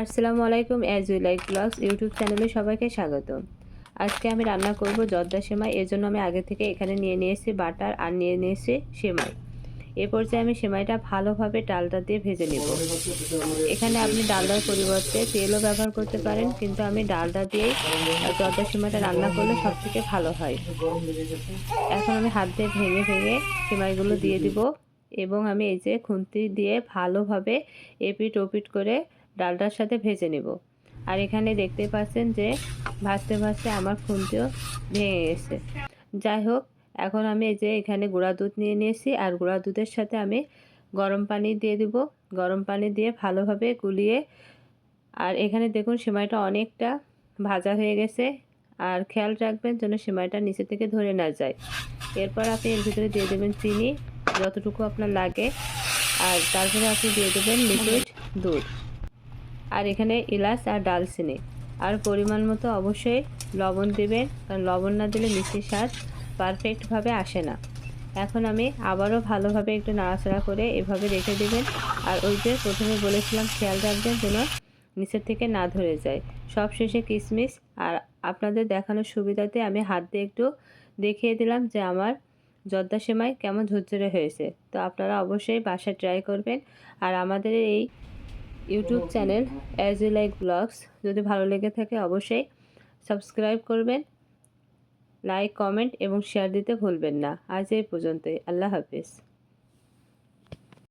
আসসালামু আলাইকুম as you like blogs YouTube চ্যানেলে সবাইকে স্বাগত। আজকে আমি রান্না করব জর্দা সেমাই, এর জন্য আমি আগে থেকে এখানে নিয়ে নিয়েছি বাটার আর নিয়ে নিয়েছি সেমাই। এ পর্যায়ে আমি সেমাইটা ভালোভাবে ডালটা দিয়ে ভেজে নেব। এখানে আপনি ডালটার পরিবর্তে তেলও ব্যবহার করতে পারেন, কিন্তু আমি ডালটা দিয়েই জর্দা সেমাইটা রান্না করলে সব থেকে ভালো হয়। এখন আমি হাত দিয়ে ভেঙে ভেঙে সেমাইগুলো দিয়ে দিব এবং আমি এই যে খুন্তি দিয়ে ভালোভাবে এপিট ওপিট করে ডালটার সাথে ভেজে নেব। আর এখানে দেখতে পাচ্ছেন যে ভাজতে ভাজতে আমার খুন্তিও ভেঙে গেছে। যাই হোক, এখন আমি এই যে এখানে গুঁড়া দুধ নিয়ে নিয়েছি, আর গুঁড়া দুধের সাথে আমি গরম পানি দিয়ে দিব। গরম পানি দিয়ে ভালোভাবে গুলিয়ে, আর এখানে দেখুন সেমাইটা অনেকটা ভাজা হয়ে গেছে। আর খেয়াল রাখবেন যেন সেমাইটা নিচে থেকে ধরে না যায়। এরপর আপনি এর ভিতরে দিয়ে দেবেন চিনি, যতটুকু আপনার লাগে। আর তারপরে আপনি দিয়ে দেবেন লিকুইড দুধ। আর এখানে এলাচ আর ডালচিনি। আর পরিমাণ মতো অবশ্যই লবণ দেবেন, কারণ লবণ না দিলে মিষ্টির স্বাদ পারফেক্টভাবে আসে না। এখন আমি আবারও ভালোভাবে একটু নাড়াচাড়া করে এভাবে রেখে দেবেন। আর ওই যে প্রথমে বলেছিলাম, খেয়াল রাখবেন যেন নিচের থেকে না ধরে যায়। সব শেষে কিশমিশ আর আপনাদের দেখানোর সুবিধাতে আমি হাত দিয়ে একটু দেখিয়ে দিলাম যে আমার জর্দা সেমাই কেমন ঝরঝরে হয়েছে। তো আপনারা অবশ্যই বাসায় ট্রাই করবেন। আর আমাদের এই YouTube channel as you like blogs যদি ভালো লেগে থাকে অবশ্যই সাবস্ক্রাইব করবেন লাইক কমেন্ট এবং শেয়ার দিতে ভুলবেন না। আজ এই পর্যন্তই। আল্লাহ হাফিজ।